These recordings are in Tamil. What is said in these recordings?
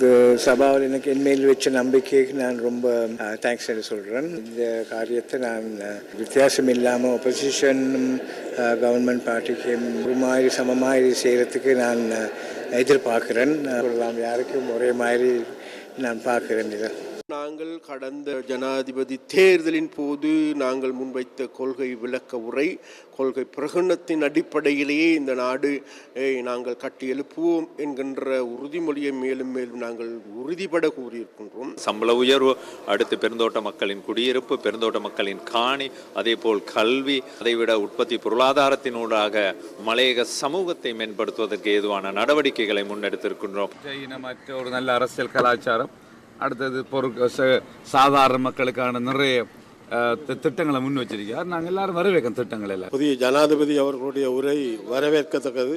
இந்த சபாவில் எனக்கு என்மேல் வச்ச நம்பிக்கைக்கு நான் ரொம்ப தேங்க்ஸ் என்று சொல்கிறேன் இந்த காரியத்தை நான் வித்தியாசம் இல்லாமல் ஒப்போசிஷனும் கவர்மெண்ட் பார்ட்டிக்கும் ஒரு மாதிரி சமமாக செய்கிறதுக்கு நான் எதிர்பார்க்குறேன். சொல்லலாம் யாருக்கும் ஒரே மாதிரி நான் பார்க்குறேன் இதை. நாங்கள் கடந்த ஜனாதிபதி தேர்தலின் போது நாங்கள் முன்வைத்த கொள்கை விளக்க உரை கொள்கை பிரகடனத்தின் அடிப்படையிலேயே இந்த நாடு நாங்கள் கட்டி எழுப்புவோம் என்கின்ற உறுதிமொழியை மேலும் மேலும் நாங்கள் உறுதிபட கூறியிருக்கின்றோம். சம்பள உயர்வு அடுத்து பெருந்தோட்ட மக்களின் குடியிருப்பு பெருந்தோட்ட மக்களின் காணி அதேபோல் கல்வி அதைவிட உற்பத்தி பொருளாதாரத்தினூடாக மலையக சமூகத்தை மேம்படுத்துவதற்கு ஏதுவான நடவடிக்கைகளை முன்னெடுத்திருக்கின்றோம். இனமற்ற ஒரு நல்ல அரசியல் கலாச்சாரம். அடுத்தது பொருட்கள் ச- சாதாரண மக்களுக்கான நிறைய திட்டங்களை முன் வச்சிருக்கார் நாங்கள் எல்லாரும் வரவேற்கும் திட்டங்கள் எல்லாம். புதிய ஜனாதிபதி அவர்களுடைய உரை வரவேற்கத்தக்கது.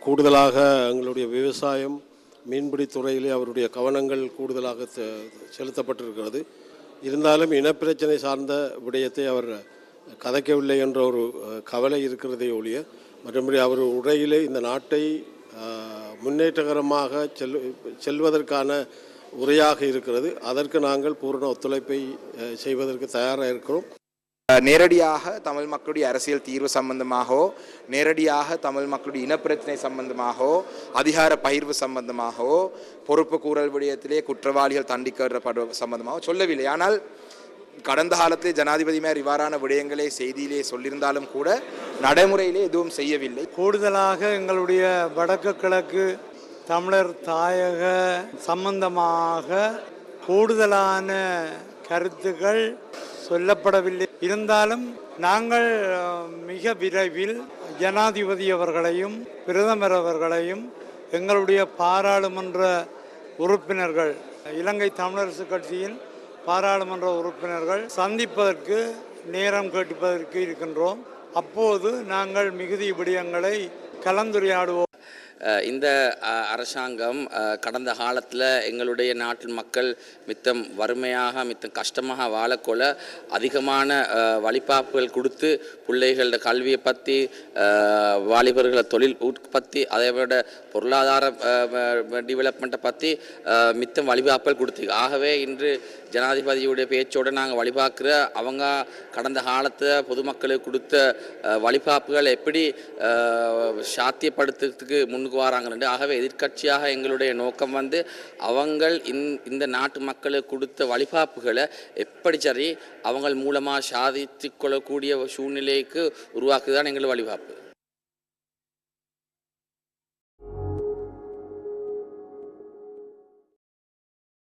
கூடுதலாக எங்களுடைய விவசாயம் மீன்பிடி துறையிலே அவருடைய கவனங்கள் கூடுதலாக செ- செலுத்தப்பட்டிருக்கிறது. இருந்தாலும் இனப்பிரச்சனை சார்ந்த விடயத்தை அவர் கதைக்கவில்லை என்ற ஒரு கவலை இருக்கிறதே ஒழிய மற்றபடி அவர் உரையிலே இந்த நாட்டை முன்னேற்றகரமாக செல் செல்வதற்கான உரையாக இருக்கிறது. அதற்கு நாங்கள் பூரண ஒத்துழைப்பை செய்வதற்கு தயாராக இருக்கிறோம். நேரடியாக தமிழ் மக்களுடைய அரசியல் தீர்வு சம்பந்தமாகவோ நேரடியாக தமிழ் மக்களுடைய இனப்பிரச்சனை சம்பந்தமாகவோ அதிகார பகிர்வு சம்பந்தமாகவோ பொறுப்பு கூறல் விடயத்திலே குற்றவாளிகள் தண்டிக்கப்பட சம்பந்தமாகவோ சொல்லவில்லை. ஆனால் கடந்த காலத்திலே ஜனாதிபதி மேல் இவ்வாறான விடயங்களை செய்தியிலே சொல்லியிருந்தாலும் கூட நடைமுறையிலே எதுவும் செய்யவில்லை. கூடுதலாக எங்களுடைய வடக்கு கிழக்கு தமிழர் தாயக சம்பந்தமாக கூடுதலான கருத்துக்கள் சொல்லப்படவில்லை. இருந்தாலும் நாங்கள் மிக விரைவில் ஜனாதிபதி அவர்களையும் பிரதமர் அவர்களையும் எங்களுடைய பாராளுமன்ற உறுப்பினர்கள் இலங்கை தமிழரசு கட்சியின் பாராளுமன்ற உறுப்பினர்கள் சந்திப்பதற்கு நேரம் கேட்பதற்கு இருக்கின்றோம். அப்போது நாங்கள் மிகுதி விடயங்களை கலந்துரையாடுவோம். இந்த அரசாங்கம் கடந்த காலத்தில் எங்களுடைய நாட்டின் மக்கள் மித்தம் வறுமையாக மித்தம் கஷ்டமாக வாழக்கொள்ள அதிகமான வழிபாப்புகள் கொடுத்து பிள்ளைகளோட கல்வியை பற்றி வாலிபர்களை தொழில் உற்பத்தி அதை விட பொருளாதார டெவலப்மெண்ட்டை பற்றி மித்தம் வழிபாப்புகள் கொடுத்து. ஆகவே இன்று ஜனாதிபதியுடைய பேச்சோடு நாங்கள் வழிபார்க்குற அவங்க கடந்த காலத்தில் பொதுமக்களுக்கு கொடுத்த வழிபாப்புகள் எப்படி சாத்தியப்படுத்துறதுக்கு முன் முன்னுக்கு வராங்கன்னு ஆகவே எதிர்க்கட்சியாக எங்களுடைய நோக்கம் வந்து அவங்கள் இந் இந்த நாட்டு மக்களுக்கு கொடுத்த வழிபாப்புகளை எப்படி சரி அவங்கள் மூலமாக சாதித்து கொள்ளக்கூடிய சூழ்நிலைக்கு உருவாக்குதான் எங்கள் வழிபாப்பு.